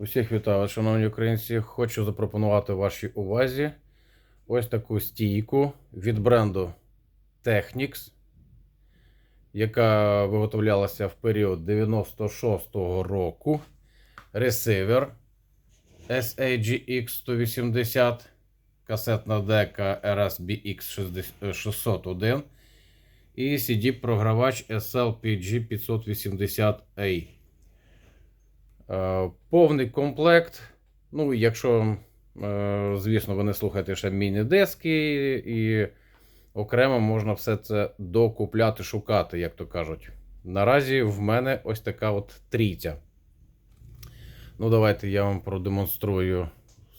Усіх вітаю, шановні українці. Хочу запропонувати вашій увазі ось таку стійку від бренду Technics, яка виготовлялася в період 96-го року. Ресивер SAGX 180, касетна дека RSBX 601 і CD-програвач SLPG 580A. Е, Повний комплект. Ну, якщо, е, звісно, ви не слухаєте ще міні-диски, і окремо можна все це докупляти, шукати, як то кажуть. Наразі в мене ось така от трійця. Ну, давайте я вам продемонструю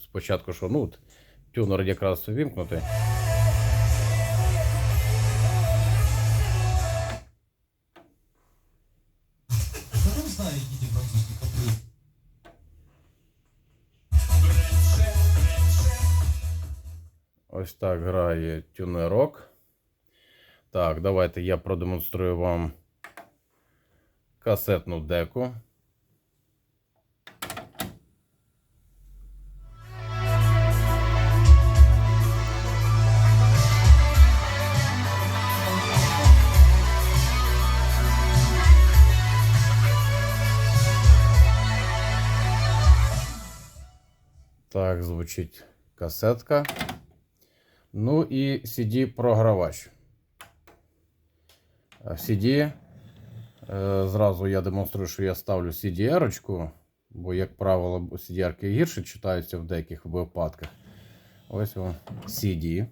спочатку, що ну, тюнер якраз вімкнути. Ось так грає тюнерок. Так, давайте я продемонструю вам касетну деку. Так, звучить касетка. Ну і CD-програвач. CD е, зразу я демонструю, що я ставлю CDR-очку, бо, як правило, CDR-ки гірше читаються в деяких випадках. Ось вам CD.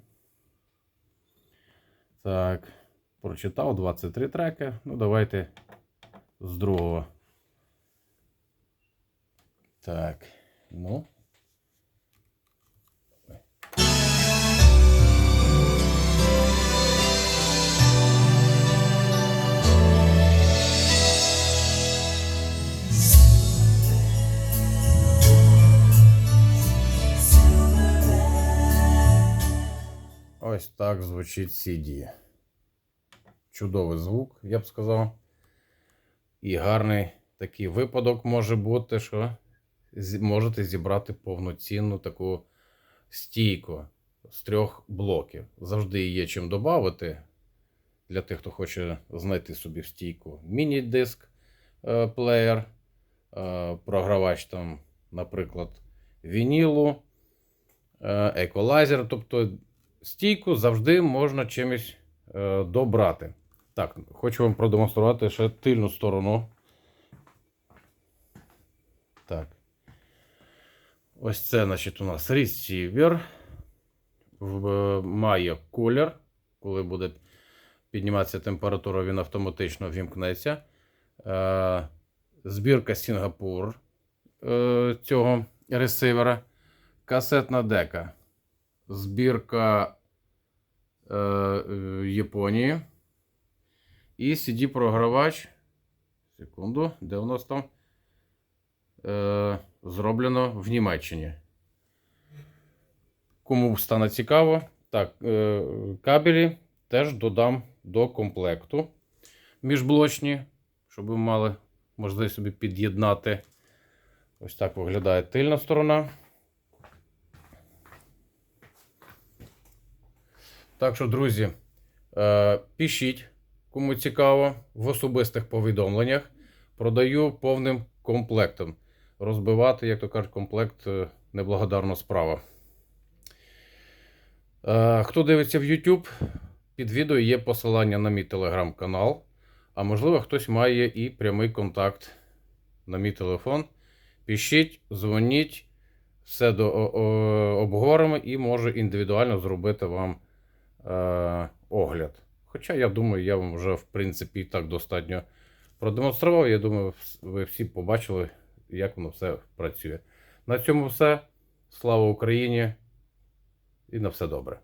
Так, прочитав 23 треки. Ну, давайте з другого. Так, ну. Ось так звучить CD. Чудовий звук, я б сказав. І гарний такий випадок може бути, що можете зібрати повноцінну таку стійку з трьох блоків. Завжди є чим додати. Для тих, хто хоче знайти собі стійку міні-диск е, плеєр, е, програвач там, наприклад, вінілу, е, еквалайзер. Тобто стійку завжди можна чимось е, добрати. Так, хочу вам продемонструвати ще тильну сторону. Так. Ось це, значить, у нас ресівер. Має колір. Коли буде підніматися температура, він автоматично вімкнеться. Е, Збірка Сінгапур е, цього ресивера. Касетна дека. Збірка е, е, Японії. І CD-програвач. Секунду, де у нас там? Е, зроблено в Німеччині. Кому стане цікаво, так, е, кабелі теж додам до комплекту міжблочні, щоб ви мали можливість собі під'єднати. Ось так виглядає тильна сторона. Так що, друзі, е, пишіть, кому цікаво, в особистих повідомленнях. Продаю повним комплектом. Розбивати, як то кажуть, комплект е, неблагодарна справа. Е, Хто дивиться в YouTube, під відео є посилання на мій телеграм-канал. А можливо, хтось має і прямий контакт на мій телефон. Пишіть, дзвоніть, все до, обговоримо і можу індивідуально зробити вам е, огляд. Хоча я думаю, я вам вже в принципі і так достатньо продемонстрував. Я думаю, ви всі побачили, як воно все працює. На цьому все. Слава Україні і на все добре.